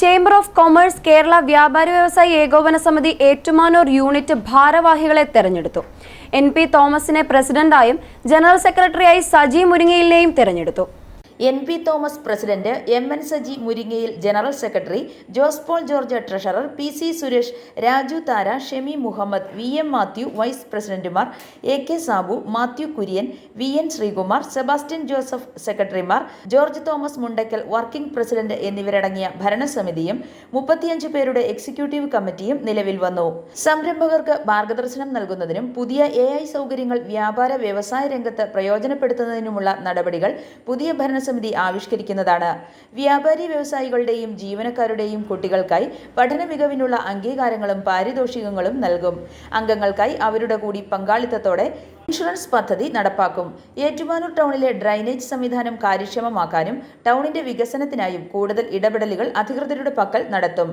Chamber of commerce Kerala വ്യാപാര വ്യവസായി ഏകോപന സമിതി ഏറ്റുമാനൂർ യൂണിറ്റ് ഭാരവാഹികളെ തെരഞ്ഞെടുത്തു. എൻ പി തോമസിനെ പ്രസിഡന്റായും ജനറൽ സെക്രട്ടറിയായി സജി മുരിങ്ങയിലിനെയും തെരഞ്ഞെടുത്തു. N P Thomas president M N Saji Muringayil general secretary Jose Paul George treasurer P C Suresh Raju Thara Shemi Muhammad V M Mathew vice പ്രസിഡന്റുമാർ A K Sabu Mathew Kurian V N Sreekumar Sebastian Joseph സെക്രട്ടറിമാർ George Thomas Mundakkal working president എന്നിവരടങ്ങിയ ഭരണസമിതിയും മുപ്പത്തിയഞ്ച് പേരുടെ executive കമ്മിറ്റിയും നിലവിൽ വന്നു. സംരംഭകർക്ക് മാർഗദർശനം നൽകുന്നതിനും പുതിയ എ സൗകര്യങ്ങൾ വ്യാപാര വ്യവസായ രംഗത്ത് പ്രയോജനപ്പെടുത്തുന്നതിനുമുള്ള നടപടികൾ പുതിയ ഭരണസമിതി ആവിഷ്കരിക്കുന്നതാണ്. വ്യാപാരി വ്യവസായികളുടെയും ജീവനക്കാരുടെയും കുട്ടികൾക്കായി പഠന മികവിനുള്ള അംഗീകാരങ്ങളും പാരിതോഷികങ്ങളും നൽകും. അംഗങ്ങൾക്കായി അവരുടെ കൂടി പങ്കാളിത്തത്തോടെ ഇൻഷുറൻസ് പദ്ധതി നടപ്പാക്കും. ഏറ്റുമാനൂർ ടൗണിലെ ഡ്രൈനേജ് സംവിധാനം കാര്യക്ഷമമാക്കാനും ടൗണിന്റെ വികസനത്തിനായും കൂടുതൽ ഇടപെടലുകൾ അധികൃതരുടെ പക്കൽ നടത്തും.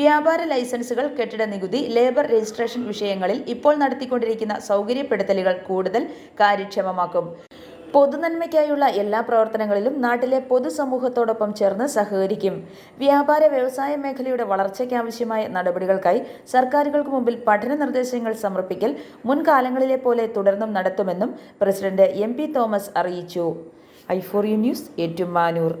വ്യാപാര ലൈസൻസുകൾ കെട്ടിട നികുതി ലേബർ രജിസ്ട്രേഷൻ വിഷയങ്ങളിൽ ഇപ്പോൾ നടത്തിക്കൊണ്ടിരിക്കുന്ന സൗകര്യപ്പെടുത്തലുകൾ കൂടുതൽ കാര്യക്ഷമമാക്കും. പൊതുനന്മയ്ക്കായുള്ള എല്ലാ പ്രവർത്തനങ്ങളിലും നാട്ടിലെ പൊതുസമൂഹത്തോടൊപ്പം ചേർന്ന് സഹകരിക്കും. വ്യാപാര വ്യവസായ മേഖലയുടെ വളർച്ചയ്ക്കാവശ്യമായ നടപടികൾക്കായി സർക്കാരുകൾക്ക് മുമ്പിൽ പഠന നിർദ്ദേശങ്ങൾ സമർപ്പിക്കൽ മുൻകാലങ്ങളിലെ പോലെ തുടർന്നും നടത്തുമെന്നും പ്രസിഡന്റ് എം തോമസ് അറിയിച്ചു. I four U news Ettumanoor.